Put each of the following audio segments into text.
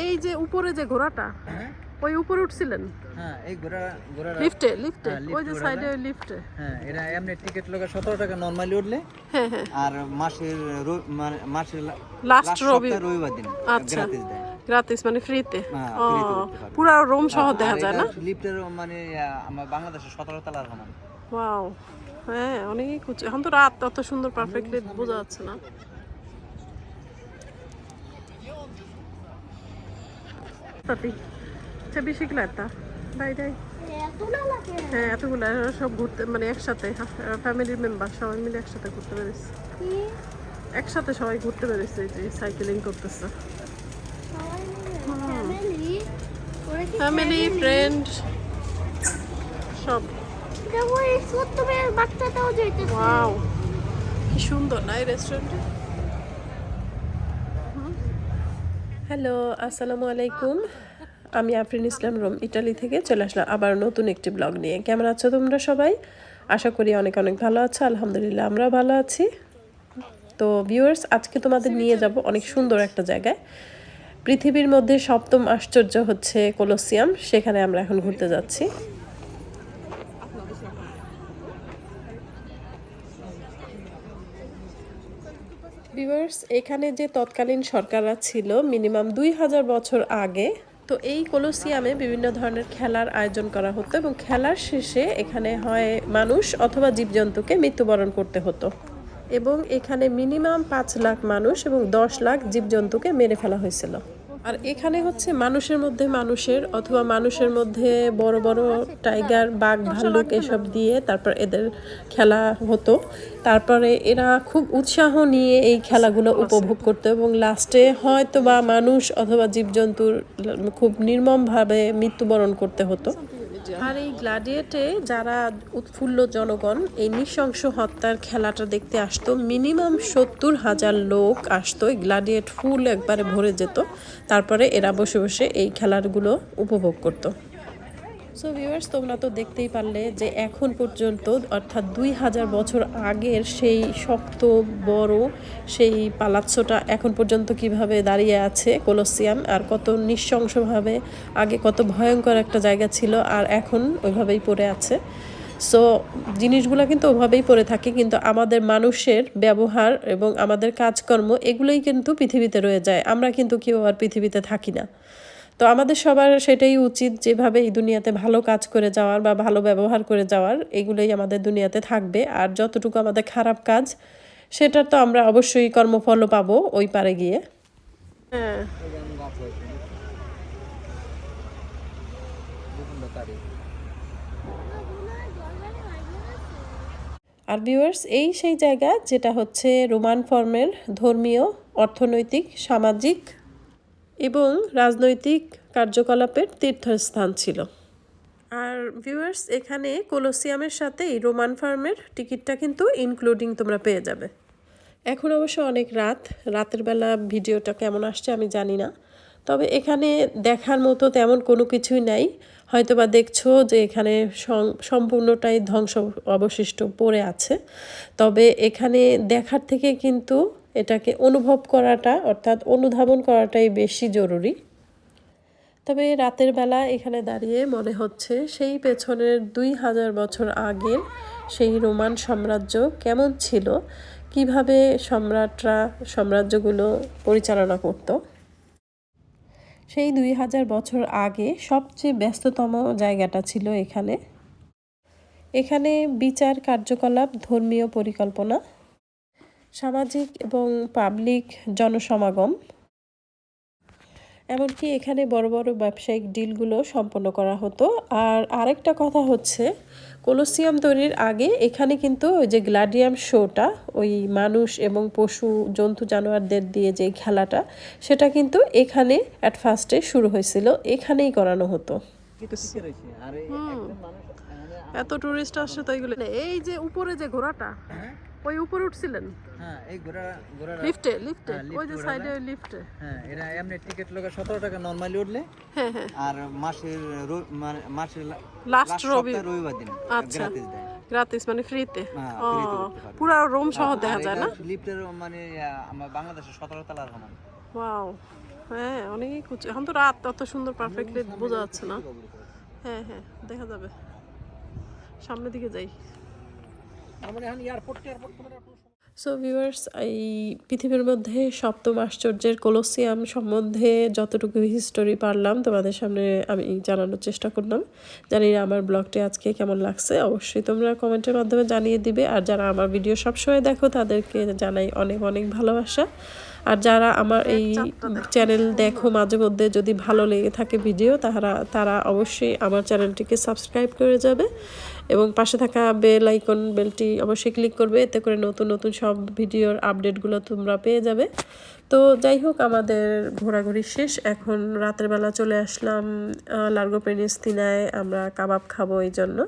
এই যে উপরে যে ঘোড়াটা হ্যাঁ। ওই উপরে উঠছিলেন? হ্যাঁ এই ঘোড়া ঘোড়া লিফটে লিফটে হ্যাঁ, ওই যে সাইডে ওই লিফটে। হ্যাঁ এটা এমনি টিকিট লোকের সতেরো টাকা নর্মালি উঠলে। হ্যাঁ হ্যাঁ। আর মাসের মানে মাসের লাস্ট last রবিবার দিন আচ্ছা। দেয়। গ্রাতিস মানে ফ্রিতে হ্যাঁ, ও উঠতে রুম সহ দেখা যায় না? লিফটের মানে আমার বাংলাদেশের সতেরো তলার সমান ওয়াও হ্যাঁ অনেক উঁচু। এখন তো রাত অত সুন্দর পারফেক্টলি বোঝা যাচ্ছে না। তাতি। ছবি শিখলাটা দাই দাই হ্যাঁ এতগুলো সব ঘুরতে মানে একসাথে ফ্যামিলির মেম্বার সবাই মিলে একসাথে ঘুরতে পেরেছে একসাথে সবাই ঘুরতে পেরেছে এই যে সাইকেলিং করতেছে। ফ্যামিলি ফ্রেন্ড সব। বাচ্চাটাও যাইতেছে। ওয়াও কি সুন্দর না এই রেস্টুরেন্টে হ্যালো, আসসালামু আলাইকুম। আমি আফরিন ইসলাম রোম ইটালি থেকে চলে আসলাম আবার নতুন একটি ব্লগ নিয়ে। কেমন আছো তোমরা সবাই? আশা করি অনেক অনেক ভালো আছো, আলহামদুলিল্লাহ আমরা ভালো আছি। তো ভিউয়ার্স আজকে তোমাদের নিয়ে যাব অনেক সুন্দর একটা জায়গায়। পৃথিবীর মধ্যে সপ্তম আশ্চর্য হচ্ছে কোলোসিয়াম, সেখানে আমরা এখন ঘুরতে যাচ্ছি। ভিউয়ার্স এখানে যে তৎকালীন সরকাররা ছিল মিনিমাম দুই হাজার বছর আগে, তো এই কলোসিয়ামে বিভিন্ন ধরনের খেলার আয়োজন করা হতো এবং খেলার শেষে এখানে হয় মানুষ অথবা জীবজন্তুকে মৃত্যুবরণ করতে হতো। এবং এখানে মিনিমাম পাঁচ লাখ মানুষ এবং দশ লাখ জীবজন্তুকে মেরে ফেলা হয়েছিল। আর এখানে হচ্ছে মানুষের মধ্যে মানুষের অথবা মানুষের মধ্যে বড় বড় টাইগার, বাঘ, ভাল্লুক এসব দিয়ে তারপর এদের খেলা হতো। তারপরে এরা খুব উৎসাহ নিয়ে এই খেলাগুলো উপভোগ করতো এবং লাস্টে হয়তো বা মানুষ অথবা জীবজন্তুর খুব নির্মমভাবে মৃত্যুবরণ করতে হতো। আর এই গ্লাডিয়েটে যারা উৎফুল্ল জনগণ, এই নৃশংস হত্যার খেলাটা দেখতে আসতো, মিনিমাম সত্তর হাজার লোক আসতো, এই গ্লাডিয়েট ফুল একবারে ভরে যেত। তারপরে এরা বসে বসে এই খেলাগুলো উপভোগ করতো। সো ভিউয়ার্স তোমরা তো দেখতেই পারলে যে এখন পর্যন্ত, অর্থাৎ দুই হাজার বছর আগের সেই শক্ত, বড় সেই পালাচ্ছটা এখন পর্যন্ত কীভাবে দাঁড়িয়ে আছে কোলোসিয়াম, আর কত নৃশংসভাবে, আগে কত ভয়ঙ্কর একটা জায়গা ছিল, আর এখন ওইভাবেই পড়ে আছে। সো জিনিসগুলো কিন্তু ওভাবেই পড়ে থাকে, কিন্তু আমাদের মানুষের ব্যবহার এবং আমাদের কাজকর্ম, এগুলোই কিন্তু পৃথিবীতে রয়ে যায়। আমরা কিন্তু কেউ আর পৃথিবীতে থাকি না। তো আমাদের সবার সেটাই উচিত যেভাবে এই দুনিয়াতে ভালো কাজ করে যাওয়ার বা ভালো ব্যবহার করে যাওয়ার এগুলোই আমাদের দুনিয়াতে থাকবে। আর যতটুকু আমাদের খারাপ কাজ সেটার তো আমরা অবশ্যই কর্মফলও পাবো ওই পারে গিয়ে। হ্যাঁ। আর ভিউয়ার্স এই সেই জায়গা যেটা হচ্ছে রোমান ফর্মের ধর্মীয় অর্থনৈতিক সামাজিক এবং রাজনৈতিক কার্যকলাপের তীর্থস্থান ছিল। আর ভিউয়ার্স এখানে কোলোসিয়ামের সাথে এই রোমান ফার্মের টিকিটটা কিন্তু ইনক্লুডিং তোমরা পেয়ে যাবে। এখন অবশ্য অনেক রাত। রাতের বেলা ভিডিওটা কেমন আসছে আমি জানি না। তবে এখানে দেখার মতো তেমন কোনো কিছুই নাই। হয়তোবা দেখছ যে এখানে সম্পূর্ণটাই ধ্বংস অবশিষ্ট পড়ে আছে। তবে এখানে দেখার থেকে কিন্তু এটাকে অনুভব করাটা, অর্থাৎ অনুধাবন করাটাই বেশি জরুরি। তবে রাতের বেলা এখানে দাঁড়িয়ে মনে হচ্ছে সেই পেছনের দুই হাজার বছর আগের সেই রোমান সাম্রাজ্য কেমন ছিল, কীভাবে সম্রাটরা সাম্রাজ্যগুলো পরিচালনা করত। সেই দুই হাজার বছর আগে সবচেয়ে ব্যস্ততম জায়গাটা ছিল এখানে। এখানে বিচার, কার্যকলাপ, ধর্মীয় পরিকল্পনা সামাজিক এবং পাবলিক জনসমাগম এমনকি এখানে বড় বড় ব্যবসায়িক ডিলগুলো সম্পন্ন করা হতো। আর আরেকটা কথা হচ্ছে কোলোসিয়াম তৈরির আগে এখানে কিন্তু ওই যে গ্লাডিয়াম শোটা ওই মানুষ এবং পশু জন্তু জানোয়ারদের দিয়ে যে খেলাটা সেটা কিন্তু এখানে অ্যাট ফার্স্টে শুরু হয়েছিল। এখানেই করানো হতো। এখানে- এত টুরিস্ট আসছে তো এইগুলো এই যে উপরে যে ঘোড়াটা ওই উপরে উঠছিলেন? হ্যাঁ এই ঘোড়া ঘোড়া লিফটে লিফটে হ্যাঁ, ওই যে সাইডে লিফটে। হ্যাঁ এমনি টিকিট টাকা নর্মালি উঠলে। হ্যাঁ হ্যাঁ। আর মাসের মানে মাসের লাস্ট রবিবার দিন আচ্ছা। মানে ফ্রিতে। পুরা রুম সহ দেখা যায় না? লিফটের মানে আমার বাংলাদেশের সতেরো তলার সমান ওয়াও হ্যাঁ অনেক উঁচু এখন তো রাত অত সুন্দর পারফেক্টলি বোঝা যাচ্ছে না। হ্যাঁ হ্যাঁ দেখা যাবে। সামনের দিকে যাই আমার এখন এয়ারপোর্ট এয়ারপোর্ট তোমার সো ভিউয়ার্স এই পৃথিবীর মধ্যে সপ্তম আশ্চর্যের কোলোসিয়াম সম্বন্ধে যতটুকু হিস্টোরি পারলাম, তোমাদের সামনে আমি জানানোর চেষ্টা করলাম। জানি না আমার ব্লগটি আজকে কেমন লাগছে, অবশ্যই তোমরা কমেন্টের মাধ্যমে জানিয়ে দিবে। আর যারা আমার ভিডিও সবসময় দেখো, তাদেরকে জানাই অনেক অনেক ভালোবাসা। আর যারা আমার এই চ্যানেল দেখো মাঝে মধ্যে যদি ভালো লেগে থাকে ভিডিও তারা তারা অবশ্যই আমার চ্যানেলটিকে সাবস্ক্রাইব করে যাবে এবং পাশে থাকা বেল আইকন বেলটি অবশ্যই ক্লিক করবে এতে করে নতুন নতুন সব ভিডিওর আপডেটগুলো তোমরা পেয়ে যাবে। তো যাই হোক আমাদের ঘোরাঘুরি শেষ। এখন রাতের বেলা চলে আসলাম লার্গো পেনিস্তিনায় আমরা কাবাব খাব এই জন্য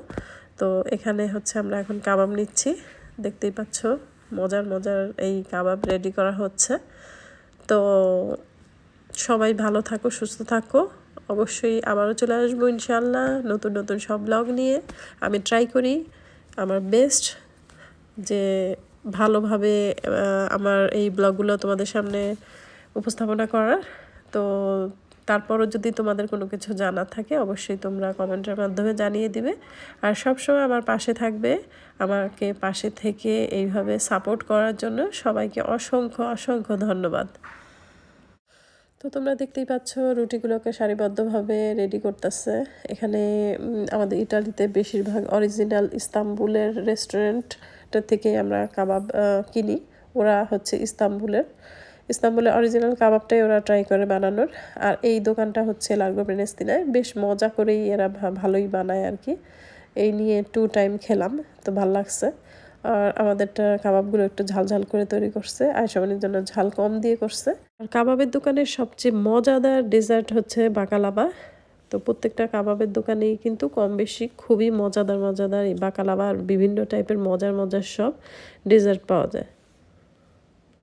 তো এখানে হচ্ছে আমরা এখন কাবাব নিচ্ছি। দেখতেই পাচ্ছ। মজার মজার এই কাবাব রেডি করা হচ্ছে। তো সবাই ভালো থাকো, সুস্থ থাকো। অবশ্যই আবারও চলে আসব ইনশাল্লাহ নতুন নতুন সব ব্লগ নিয়ে। আমি ট্রাই করি আমার বেস্ট যে ভালোভাবে আমার এই ব্লগগুলো তোমাদের সামনে উপস্থাপনা করার। তো তারপরও যদি তোমাদের কোনো কিছু জানার থাকে, অবশ্যই তোমরা কমেন্টের মাধ্যমে জানিয়ে দিবে। আর সবসময় আমার পাশে থাকবে, আমাকে পাশে থেকে এইভাবে সাপোর্ট করার জন্য সবাইকে অসংখ্য অসংখ্য ধন্যবাদ। তো তোমরা দেখতেই পাচ্ছ, রুটিগুলোকে সারিবদ্ধভাবে রেডি করতেছে। এখানে আমাদের ইটালিতে বেশিরভাগ অরিজিনাল ইস্তাম্বুলের রেস্টুরেন্টটা থেকে আমরা কাবাব কিনি। ওরা হচ্ছে ইস্তাম্বুলের। ইস্তাম্বুলের অরিজিনাল কাবাবটাই ওরা ট্রাই করে বানানোর। আর এই দোকানটা হচ্ছে লার্গো প্রেনেস্তিনায় বেশ মজা করেই এরা ভালোই বানায় আর কি। এই নিয়ে টু টাইম খেলাম, তো ভালো লাগছে। আর আমাদেরটা কাবাবগুলো একটু ঝাল ঝাল করে তৈরি করছে। আয়সাবানির জন্য ঝাল কম দিয়ে করছে। আর কাবাবের দোকানের সবচেয়ে মজাদার ডেজার্ট হচ্ছে বাকালাবা। তো প্রত্যেকটা কাবাবের দোকানেই কিন্তু কম বেশি খুবই মজাদার মজাদার এই বাকালাবা আর বিভিন্ন টাইপের মজার মজার সব ডেজার্ট পাওয়া যায়।